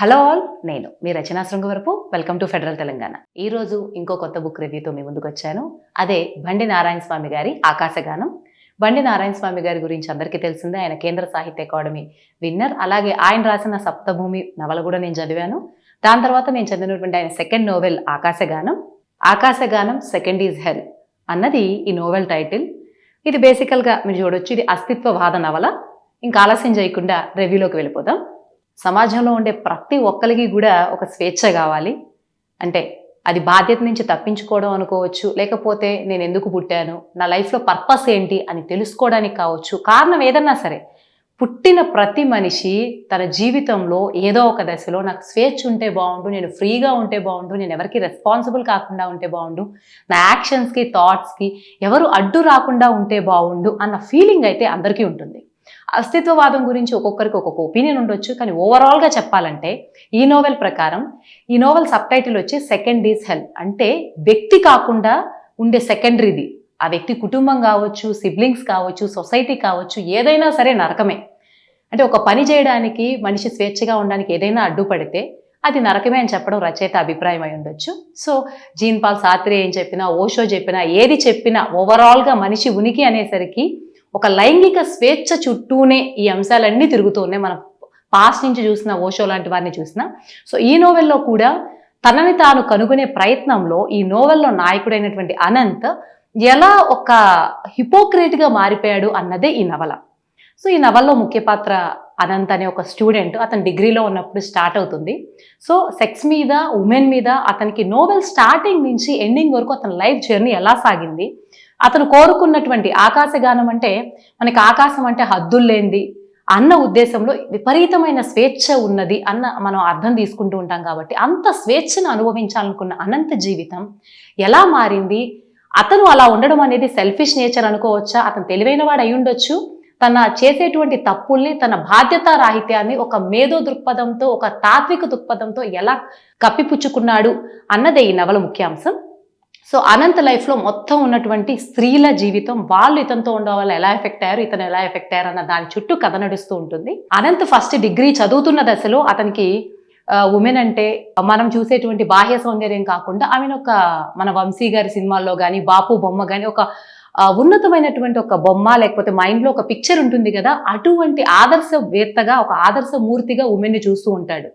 Hello all నేను మీ Rachana Srungavarapu welcome to federal Telangana. ఈ రోజు ఇంకో కొత్త బుక్ రివ్యూతో మీ ముందుకు వచ్చాను. అదే బండి నారాయణ స్వామి గారి ఆకాశగానం. బండి నారాయణ స్వామి గారి గురించి అందరికీ తెలిసిందే ఆయన కేంద్ర సాహిత్య అకాడమీ విన్నర్. అలాగే ఆయన రాసిన సప్తభూమి నవల కూడా నేను చదివాను. దాని తర్వాత నేను చదివినటువంటి ఆయన second novel Akashaganam. Akashaganam second is hell అన్నది ఈ నోవెల్ టైటిల్. ఇది బేసికల్గా మీరు చూడొచ్చు ఇది అస్తిత్వవాద నవల. ఇంకా ఆలస్యం చేయకుండా రివ్యూలోకి వెళ్ళిపోదాం. సమాజంలో ఉండే ప్రతి ఒక్కరికి కూడా ఒక స్వేచ్ఛ కావాలి. అంటే అది బాధ్యత నుంచి తప్పించుకోవడం అనుకోవచ్చు లేకపోతే నేను ఎందుకు పుట్టాను నా లైఫ్లో పర్పస్ ఏంటి అని తెలుసుకోవడానికి కావచ్చు. కారణం ఏదన్నా సరే పుట్టిన ప్రతి మనిషి తన జీవితంలో ఏదో ఒక దశలో నాకు స్వేచ్ఛ ఉంటే బాగుండు నేను ఫ్రీగా ఉంటే బాగుండు నేను ఎవరికి రెస్పాన్సిబుల్ కాకుండా ఉంటే బాగుండు నా యాక్షన్స్కి థాట్స్కి ఎవరు అడ్డు రాకుండా ఉంటే బాగుండు అన్న ఫీలింగ్ అయితే అందరికీ ఉంటుంది. అస్తిత్వవాదం గురించి ఒక్కొక్కరికి ఒక్కొక్క ఒపీనియన్ ఉండొచ్చు కానీ ఓవరాల్గా చెప్పాలంటే ఈ నోవెల్ ప్రకారం ఈ నోవెల్ సబ్ టైటిల్ వచ్చి సెకండ్ ఈజ్ హెల్త్ అంటే వ్యక్తి కాకుండా ఉండే సెకండరీది ఆ వ్యక్తి కుటుంబం కావచ్చు సిబ్లింగ్స్ కావచ్చు సొసైటీ కావచ్చు ఏదైనా సరే నరకమే. అంటే ఒక పని చేయడానికి మనిషి స్వేచ్ఛగా ఉండడానికి ఏదైనా అడ్డుపడితే అది నరకమే అని చెప్పడం రచయిత అభిప్రాయం అయి ఉండొచ్చు. సో జీన్ పాల్ సాత్రి ఏం చెప్పినా ఓషో చెప్పినా ఏది చెప్పినా ఓవరాల్గా మనిషి ఉనికి అనేసరికి ఒక లైంగిక స్వేచ్ఛ చుట్టూనే ఈ అంశాలన్నీ తిరుగుతూ ఉన్నాయి. మనం పాస్ట్ నుంచి చూసిన ఓషో లాంటి వారిని చూసిన. సో ఈ నోవెల్లో కూడా తనని తాను కనుగొనే ప్రయత్నంలో ఈ నోవెల్లో నాయకుడైనటువంటి అనంత్ ఎలా ఒక హిపోక్రేట్గా మారిపోయాడు అన్నదే ఈ నవల. సో ఈ నవల్లో ముఖ్య పాత్ర అనంత్ అనే ఒక స్టూడెంట్ అతను డిగ్రీలో ఉన్నప్పుడు స్టార్ట్ అవుతుంది. సో సెక్స్ మీద ఉమెన్ మీద అతనికి నోవెల్ స్టార్టింగ్ నుంచి ఎండింగ్ వరకు అతని లైఫ్ జర్నీ ఎలా సాగింది? అతను కోరుకున్నటువంటి ఆకాశగానం అంటే మనకి ఆకాశం అంటే హద్దుల్లేంది అన్న ఉద్దేశంలో విపరీతమైన స్వేచ్ఛ ఉన్నది అన్న మనం అర్థం తీసుకుంటూ ఉంటాం కాబట్టి అంత స్వేచ్ఛను అనుభవించాలనుకున్న అనంత జీవితం ఎలా మారింది? అతను అలా ఉండడం అనేది సెల్ఫిష్ నేచర్ అనుకోవచ్చా? అతను తెలివైన వాడు అయి ఉండొచ్చు. తన చేసేటువంటి తప్పుల్ని తన బాధ్యత రాహిత్యాన్ని ఒక మేధో దృక్పథంతో ఒక తాత్విక దృక్పథంతో ఎలా కప్పిపుచ్చుకున్నాడు అన్నదే ఈ నవల ముఖ్యాంశం. సో అనంత లైఫ్లో మొత్తం ఉన్నటువంటి స్త్రీల జీవితం వాళ్ళు ఇతనితో ఉండడం వల్ల ఎలా ఎఫెక్ట్ అయ్యారు ఇతను ఎలా ఎఫెక్ట్ అయ్యారు అన్న దాని చుట్టూ కథ నడుస్తూ ఉంటుంది. అనంత్ ఫస్ట్ డిగ్రీ చదువుతున్న దశలో అతనికి ఉమెన్ అంటే మనం చూసేటువంటి బాహ్య సౌందర్యం కాకుండా ఆమెను ఒక మన వంశీ గారి సినిమాల్లో కానీ బాపు బొమ్మ కానీ ఒక ఉన్నతమైనటువంటి ఒక బొమ్మ లేకపోతే మైండ్లో ఒక పిక్చర్ ఉంటుంది కదా అటువంటి ఆదర్శవేత్తగా ఒక ఆదర్శ మూర్తిగా ఉమెన్ని చూస్తూ ఉంటాడు.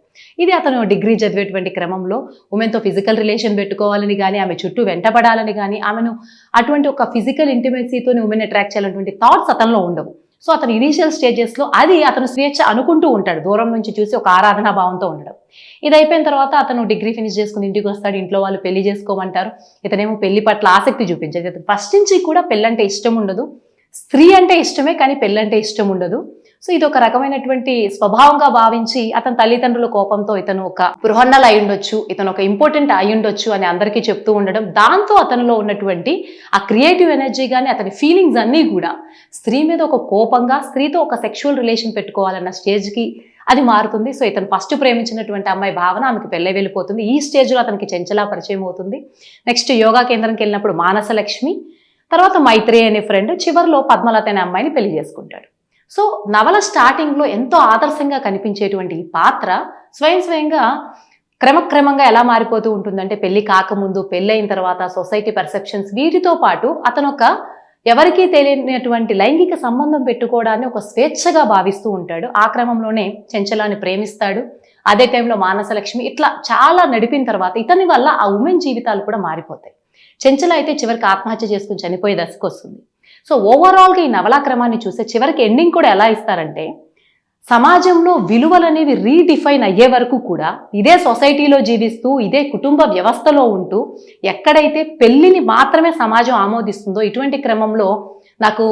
ఇది అతను డిగ్రీ చదివేటువంటి క్రమంలో ఉమెన్తో ఫిజికల్ రిలేషన్ పెట్టుకోవాలని కానీ ఆమె చుట్టూ వెంటపడాలని కానీ ఆమెను అటువంటి ఒక ఫిజికల్ ఇంటిమేసీతో ఉమెన్ అట్రాక్ట్ చేయాలన్నటువంటి థాట్స్ అతనిలో ఉండవు. సో అతను ఇనీషియల్ స్టేజెస్లో అది అతను స్వేచ్ఛ అనుకుంటూ ఉంటాడు. దూరం నుంచి చూసి ఒక ఆరాధనా భావంతో ఉండడం. ఇది అయిపోయిన తర్వాత అతను డిగ్రీ ఫినిష్ చేసుకుని ఇంటికి వస్తాడు. ఇంట్లో వాళ్ళు పెళ్ళి చేసుకోమంటారు. ఇతనేమో పెళ్ళి పట్ల ఆసక్తి చూపించేది. ఇతను ఫస్ట్ నుంచి కూడా పెళ్ళంటే ఇష్టం ఉండదు. స్త్రీ అంటే ఇష్టమే కానీ పెళ్ళంటే ఇష్టం ఉండదు. సో ఇది ఒక రకమైనటువంటి స్వభావంగా భావించి అతని తల్లిదండ్రుల కోపంతో ఇతను ఒక బృహన్నలు అయ్యుండొచ్చు ఇతను ఒక ఇంపార్టెంట్ అయ్యుండొచ్చు అని అందరికీ చెప్తూ ఉండడం దాంతో అతనిలో ఉన్నటువంటి ఆ క్రియేటివ్ ఎనర్జీ కానీ అతని ఫీలింగ్స్ అన్నీ కూడా స్త్రీ మీద ఒక కోపంగా స్త్రీతో ఒక సెక్షువల్ రిలేషన్ పెట్టుకోవాలన్న స్టేజ్కి అది మారుతుంది. సో ఇతను ఫస్ట్ ప్రేమించినటువంటి అమ్మాయి భావన ఆమెకు పెళ్ళై వెళ్ళిపోతుంది. ఈ స్టేజ్లో అతనికి చెంచలా పరిచయం అవుతుంది. నెక్స్ట్ యోగా కేంద్రంకి వెళ్ళినప్పుడు మానసలక్ష్మి తర్వాత మైత్రి అనే ఫ్రెండ్ చివరిలో పద్మలత అనే అమ్మాయిని పెళ్ళి చేసుకుంటాడు. సో నవల స్టార్టింగ్లో ఎంతో ఆదర్శంగా కనిపించేటువంటి ఈ పాత్ర స్వయం స్వయంగా క్రమక్రమంగా ఎలా మారిపోతూ ఉంటుందంటే పెళ్ళి కాకముందు పెళ్ళైన తర్వాత సొసైటీ పర్సెప్షన్స్ వీటితో పాటు అతను ఒక ఎవరికీ తెలియనటువంటి లైంగిక సంబంధం పెట్టుకోవడాన్ని ఒక స్వేచ్ఛగా భావిస్తూ ఉంటాడు. ఆ క్రమంలోనే చెంచలాన్ని ప్రేమిస్తాడు. అదే టైంలో మానసలక్ష్మి ఇట్లా చాలా నడిపిన తర్వాత ఇతని వల్ల ఆ ఉమెన్ జీవితాలు కూడా మారిపోతాయి. చెంచల అయితే చివరికి ఆత్మహత్య చేసుకుని చనిపోయే దశకు వస్తుంది సో ఓవరాల్గా ఈ నవలా క్రమాన్ని చూస్తే చివరికి ఎండింగ్ కూడా ఎలా ఇస్తారంటే సమాజంలో విలువలు అనేవి రీడిఫైన్ అయ్యే వరకు కూడా ఇదే సొసైటీలో జీవిస్తూ ఇదే కుటుంబ వ్యవస్థలో ఉంటూ ఎక్కడైతే పెళ్ళిని మాత్రమే సమాజం ఆమోదిస్తుందో ఇటువంటి క్రమంలో నాకు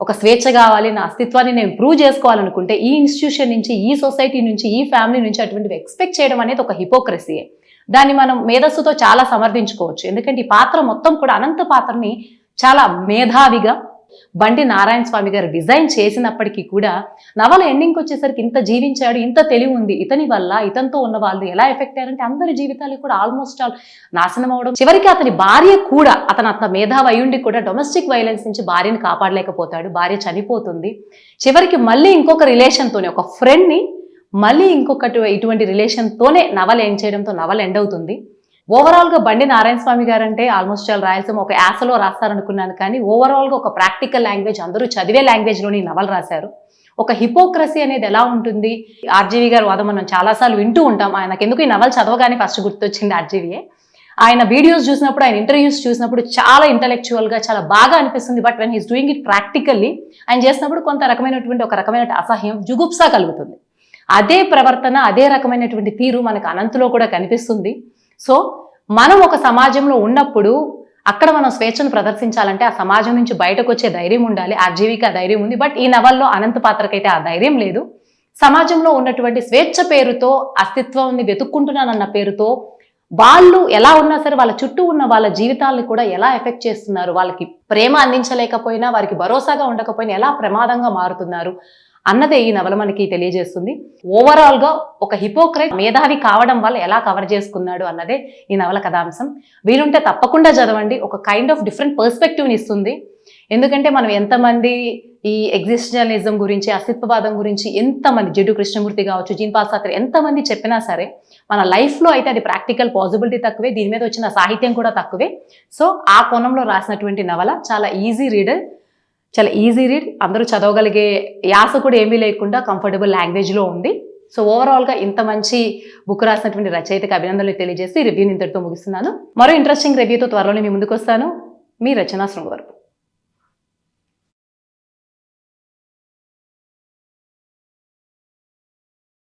ఒక స్వేచ్ఛ కావాలి నా అస్తిత్వాన్ని నేను ప్రూవ్ చేసుకోవాలనుకుంటే ఈ ఇన్స్టిట్యూషన్ నుంచి ఈ సొసైటీ నుంచి ఈ ఫ్యామిలీ నుంచి అటువంటివి ఎక్స్పెక్ట్ చేయడం అనేది ఒక హిపోక్రసీయే దాన్ని మనం మేధస్సుతో చాలా సమర్థించుకోవచ్చు. ఎందుకంటే ఈ పాత్ర మొత్తం కూడా అనంత పాత్రని చాలా మేధావిగా బండి నారాయణ స్వామి గారు డిజైన్ చేసినప్పటికీ కూడా నవల ఎండింగ్కి వచ్చేసరికి ఇంత జీవించాడు ఇంత తెలివి ఉంది ఇతని వల్ల ఇతనితో ఉన్న వాళ్ళు ఎలా ఎఫెక్ట్ అయ్యారంటే అందరి జీవితాలు కూడా ఆల్మోస్ట్ ఆల్ నాశనం అవడం. చివరికి అతని భార్య కూడా అతను అంత మేధావి అయ్యుండి కూడా డొమెస్టిక్ వైలెన్స్ నుంచి భార్యని కాపాడలేకపోతాడు భార్య చనిపోతుంది. చివరికి మళ్ళీ ఇంకొక రిలేషన్తోనే ఒక ఫ్రెండ్ని మళ్ళీ ఇంకొకటి ఇటువంటి రిలేషన్తోనే నవల ఎండ్ చేయడంతో నవల ఎండ్ అవుతుంది. ఓవరాల్గా బండి నారాయణ స్వామి గారు అంటే ఆల్మోస్ట్ చాలా రాయలసీమ ఒక యాసలో రాస్తారనుకున్నాను కానీ ఓవరాల్గా ఒక ప్రాక్టికల్ లాంగ్వేజ్ అందరూ చదివే లాంగ్వేజ్లోని నవలు రాశారు. ఒక హిపోక్రసీ అనేది ఎలా ఉంటుంది? ఆర్జీవి గారు వాదం మనం చాలాసార్లు వింటూ ఉంటాం. ఆయనకు ఎందుకు ఈ నవలు చదవగానే ఫస్ట్ గుర్తొచ్చింది ఆర్జీవీయే ఆయన వీడియోస్ చూసినప్పుడు ఆయన ఇంటర్వ్యూస్ చూసినప్పుడు చాలా ఇంటలెక్చువల్గా గా చాలా బాగా అనిపిస్తుంది. But when he's doing it practically ఆయన చేసినప్పుడు కొంత రకమైనటువంటి ఒక రకమైన అసహ్యం జుగుప్సా కలుగుతుంది. అదే ప్రవర్తన అదే రకమైనటువంటి తీరు మనకు అనంతలో కూడా కనిపిస్తుంది. సో మనం ఒక సమాజంలో ఉన్నప్పుడు అక్కడ మనం స్వేచ్ఛను ప్రదర్శించాలంటే ఆ సమాజం నుంచి బయటకు వచ్చే ధైర్యం ఉండాలి ఆర్జీవికి ఆ ధైర్యం ఉంది. బట్ ఈ నవల్లో అనంత పాత్రకైతే ఆ ధైర్యం లేదు. సమాజంలో ఉన్నటువంటి స్వేచ్ఛ పేరుతో అస్తిత్వాన్ని వెతుక్కుంటున్నానన్న పేరుతో వాళ్ళు ఎలా ఉన్నా సరే వాళ్ళ చుట్టూ ఉన్న వాళ్ళ జీవితాలను కూడా ఎలా ఎఫెక్ట్ చేస్తున్నారు? వాళ్ళకి ప్రేమ అందించలేకపోయినా వారికి భరోసాగా ఉండకపోయినా ఎలా ప్రమాదంగా మారుతున్నారు? అన్నదే ఈ నవల మనకి తెలియజేస్తుంది. ఓవరాల్గా ఒక హిపోక్రైట్ మేధావి కావడం వల్ల ఎలా కవర్ చేసుకున్నాడు అన్నదే ఈ నవల కథాంశం. వీలుంటే తప్పకుండా చదవండి. ఒక కైండ్ ఆఫ్ డిఫరెంట్ పర్స్పెక్టివ్ని ఇస్తుంది. ఎందుకంటే మనం ఎంతమంది ఈ ఎగ్జిస్టనలిజం గురించి అస్తిత్వవాదం గురించి ఎంతమంది జడ్డు కృష్ణమూర్తి కావచ్చు జీన్ సాత్రి ఎంతమంది చెప్పినా సరే మన లైఫ్లో అయితే అది ప్రాక్టికల్ పాసిబిలిటీ తక్కువే. దీని మీద వచ్చిన సాహిత్యం కూడా తక్కువే. సో ఆ కోణంలో రాసినటువంటి నవల చాలా ఈజీ రీడర్ చాలా ఈజీ రీడ్ అందరూ చదవగలిగే యాస కూడా ఏమీ లేకుండా కంఫర్టబుల్ లాంగ్వేజ్లో ఉంది. సో ఓవరాల్గా ఇంత మంచి బుక్ రాసినటువంటి రచయితకి అభినందనలు తెలియజేసి రివ్యూని ఇంతటితో ముగిస్తున్నాను. మరో ఇంట్రెస్టింగ్ రివ్యూతో త్వరలోనే మీ ముందుకు వస్తాను. మీ రచనా శృంగ వరకు